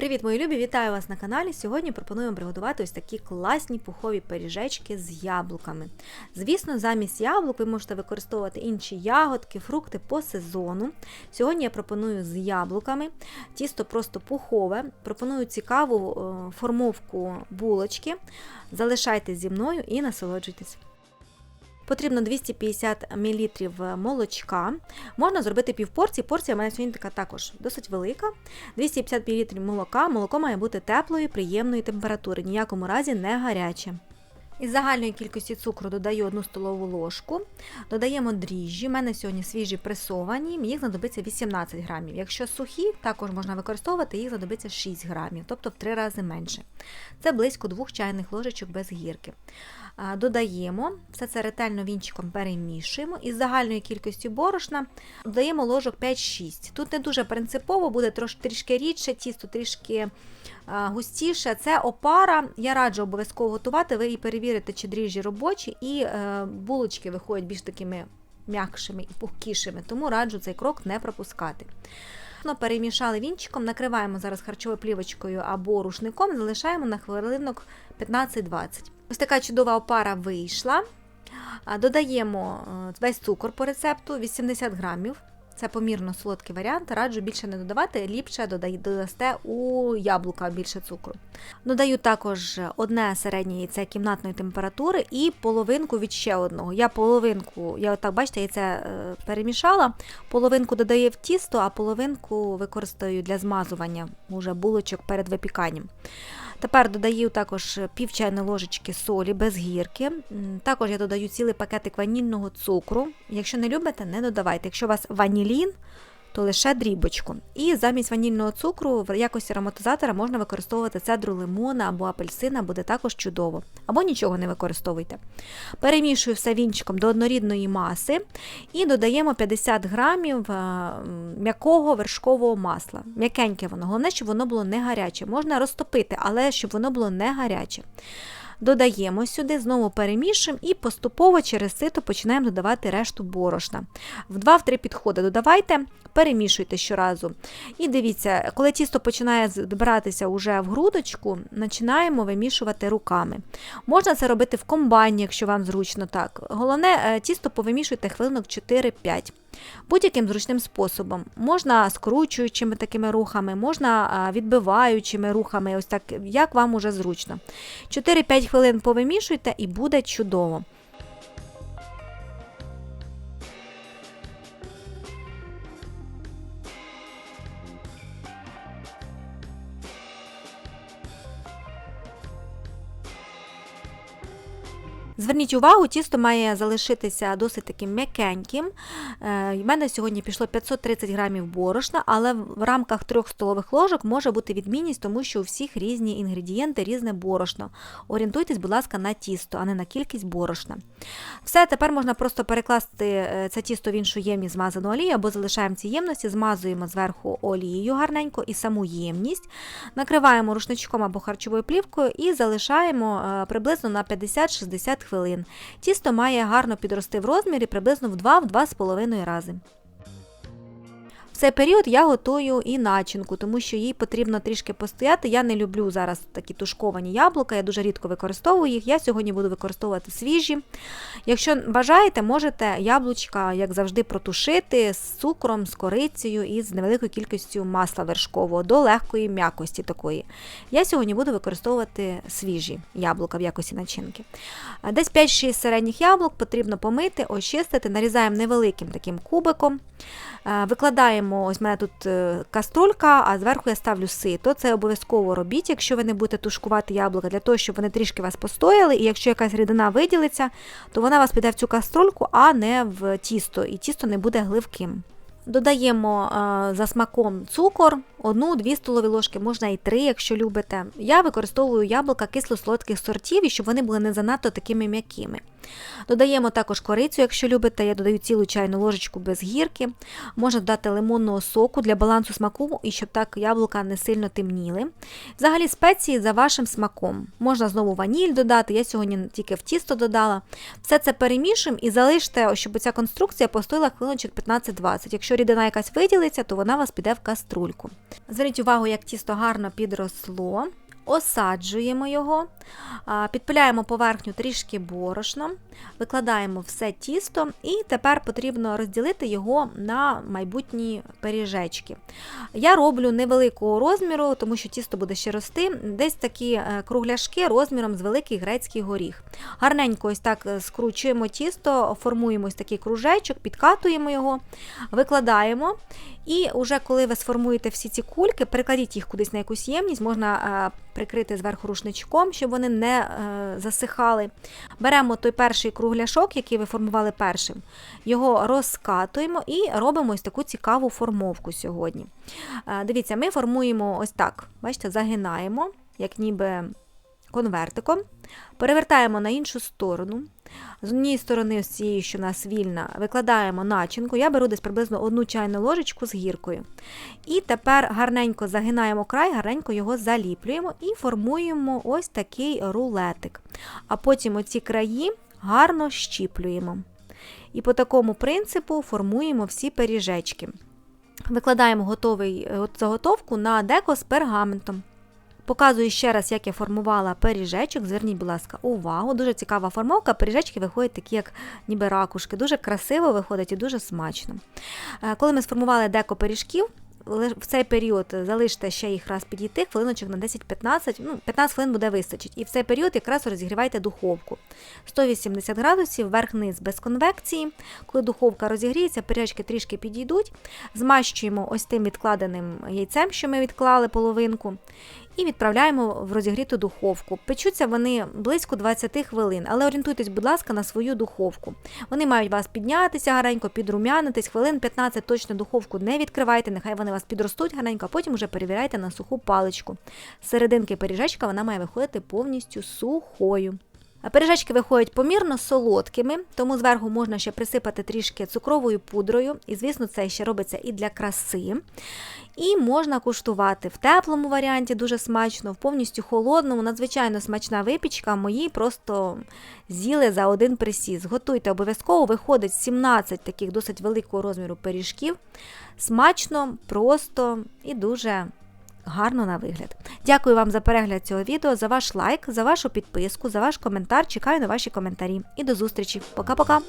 Привіт, мої любі! Вітаю вас на каналі. Сьогодні пропонуємо приготувати ось такі класні пухові пиріжечки з яблуками. Звісно, замість яблук ви можете використовувати інші ягодки, фрукти по сезону. Сьогодні я пропоную з яблуками. Тісто просто пухове. Пропоную цікаву е, формовку булочки. Залишайтесь зі мною і насолоджуйтесь. Потрібно 250 мл молочка. Можна зробити півпорції. Порція в мене сьогодні така також досить велика. 250 мл молока. Молоко має бути теплої, приємної температури, ніякому разі не гаряче. Із загальної кількості цукру додаю 1 столову ложку. Додаємо дріжджі. У мене сьогодні свіжі пресовані, їх знадобиться 18 грамів. Якщо сухі, також можна використовувати, їх знадобиться 6 грамів, тобто в 3 рази менше. Це близько 2 чайних ложечок без гірки. Додаємо, все це ретельно вінчиком перемішуємо. Із загальної кількості борошна додаємо ложок 5-6. Тут не дуже принципово, буде трішки рідше, тісто трішки густіше. Це опара. Я раджу обов'язково готувати, ви і перевірите, чи дріжджі робочі, і е, булочки виходять більш такими м'якшими і пухкішими, тому раджу цей крок не пропускати. Перемішали вінчиком, накриваємо зараз харчовою плівочкою або рушником, залишаємо на хвилинок 15-20. Ось така чудова опара вийшла. Додаємо е, весь цукор по рецепту 80 грамів. Це помірно солодкий варіант, раджу більше не додавати, ліпше додасте у яблука більше цукру. Додаю також одне середнє яйце кімнатної температури і половинку від ще одного. Я половинку, я отак, бачите, яйце е, перемішала, половинку додаю в тісто, а половинку використаю для змазування уже булочок перед випіканням. Тепер додаю також пів чайної ложечки солі без гірки. Також я додаю цілий пакетик ванільного цукру. Якщо не любите, не додавайте. Якщо у вас ванілін, то лише дрібочку. І замість ванільного цукру в якості ароматизатора можна використовувати цедру лимона або апельсина, буде також чудово. Або нічого не використовуйте. Перемішую все вінчиком до однорідної маси і додаємо 50 грамів е, м'якого вершкового масла. М'якеньке воно. Головне, щоб воно було не гаряче. Можна розтопити, але щоб воно було не гаряче. Додаємо сюди, знову перемішуємо і поступово через сито починаємо додавати решту борошна. В 2-3 підходи додавайте, перемішуйте щоразу. І дивіться, коли тісто починає збиратися вже в грудочку, починаємо вимішувати руками. Можна це робити в комбайні, якщо вам зручно так. Головне, е, тісто повимішуйте хвилинок 4-5. Будь-яким зручним способом. Можна скручуючими такими рухами, можна відбиваючими рухами, ось так, як вам уже зручно. 4-5 хвилин повимішуйте і буде чудово. Зверніть увагу, тісто має залишитися досить таким м'якеньким. У е, мене сьогодні пішло 530 грамів борошна, але в рамках 3 столових ложок може бути відмінність, тому що у всіх різні інгредієнти, різне борошно. Орієнтуйтесь, будь ласка, на тісто, а не на кількість борошна. Все, тепер можна просто перекласти е, це тісто в іншу ємність змазану олію, або залишаємо ці ємності, змазуємо зверху олією гарненько і саму ємність, накриваємо рушничком або харчовою плівкою і залишаємо е, приблизно на 50-60 хвилин хвилин. Тісто має гарно підрости в розмірі приблизно в 2-2,5 рази цей період я готую і начинку, тому що їй потрібно трішки постояти. Я не люблю зараз такі тушковані яблука, я дуже рідко використовую їх. Я сьогодні буду використовувати свіжі. Якщо бажаєте, можете яблучка, як завжди, протушити з цукром, з корицею і з невеликою кількістю масла вершкового до легкої м'якості такої. Я сьогодні буду використовувати свіжі яблука в якості начинки. Десь 5-6 середніх яблук потрібно помити, очистити, нарізаємо невеликим таким кубиком. Викладаємо, ось в мене тут е, каструлька, а зверху я ставлю сито. Це обов'язково робіть, якщо ви не будете тушкувати яблука, для того, щоб вони трішки вас постояли, і якщо якась рідина виділиться, то вона вас піде в цю каструльку, а не в тісто, і тісто не буде гливким. Додаємо за смаком цукор, 1-2 столові ложки, можна і 3, якщо любите. Я використовую яблука кисло-солодких сортів, щоб вони були не занадто такими м'якими. Додаємо також корицю, якщо любите, я додаю цілу чайну ложечку без гірки. Можна додати лимонного соку для балансу смаку і щоб так яблука не сильно темніли. Взагалі спеції за вашим смаком. Можна знову ваніль додати, я сьогодні тільки в тісто додала. Все це перемішуємо і залиште, щоб ця конструкція постояла хвилиночок 15-20. Якщо рідина якась виділиться, то вона у вас піде в каструльку. Зверніть увагу, як тісто гарно підросло. Осаджуємо його, підпиляємо поверхню трішки борошном, викладаємо все тісто, і тепер потрібно розділити його на майбутні пиріжечки. Я роблю невеликого розміру, тому що тісто буде ще рости. Десь такі е, кругляшки розміром з великий грецький горіх. Гарненько ось так е, скручуємо тісто, формуємо ось такий кружечок, підкатуємо його, викладаємо. І вже коли ви сформуєте всі ці кульки, перекладіть їх кудись на якусь ємність, можна е, прикрити зверху рушничком, щоб вони не е, засихали. Беремо той перший кругляшок, який ви формували першим, його розкатуємо і робимо ось таку цікаву формовку сьогодні. Е, Дивіться, ми формуємо ось так, бачите, загинаємо, як ніби конвертиком, перевертаємо на іншу сторону. З однієї сторони, ось цієї, що у нас вільна, викладаємо начинку. Я беру десь приблизно одну чайну ложечку з гіркою. І тепер гарненько загинаємо край, гарненько його заліплюємо і формуємо ось такий рулетик. А потім оці краї гарно щіплюємо. І по такому принципу формуємо всі пиріжечки. Викладаємо готовий, е, заготовку на деко з пергаментом. Показую ще раз, як я формувала пиріжечок. Зверніть, будь ласка, увагу. Дуже цікава формовка. Пиріжечки виходять такі, як ніби ракушки. Дуже красиво виходить і дуже смачно. Е, Коли ми сформували деко пиріжків, в цей період залиште ще їх раз підійти, хвилиночок на 10-15, ну, 15 хвилин буде вистачить. І в цей період якраз розігрівайте духовку. 180 градусів, верх-низ без конвекції. Коли духовка розігріється, пиріжки трішки підійдуть. Змащуємо ось тим відкладеним яйцем, що ми відклали половинку. І відправляємо в розігріту духовку. Печуться вони близько 20 хвилин, але орієнтуйтесь, будь ласка, на свою духовку. Вони мають вас піднятися гаренько, підрумянитись, хвилин 15 точно духовку не відкривайте, нехай вони вас підростуть гаренько, а потім вже перевіряйте на суху паличку. Серединки пиріжечка вона має виходити повністю сухою. Пиріжечки виходять помірно солодкими, тому зверху можна ще присипати трішки цукровою пудрою, і, звісно, це ще робиться і для краси. І можна куштувати в теплому варіанті, дуже смачно, в повністю холодному, надзвичайно смачна випічка. Мої просто з'їли за один присіз. Готуйте обов'язково, виходить 17 таких досить великого розміру пиріжків. Смачно, просто і дуже гарно на вигляд. Дякую вам за перегляд цього відео, за ваш лайк, за вашу підписку, за ваш коментар. Чекаю на ваші коментарі. І до зустрічі. Пока-пока!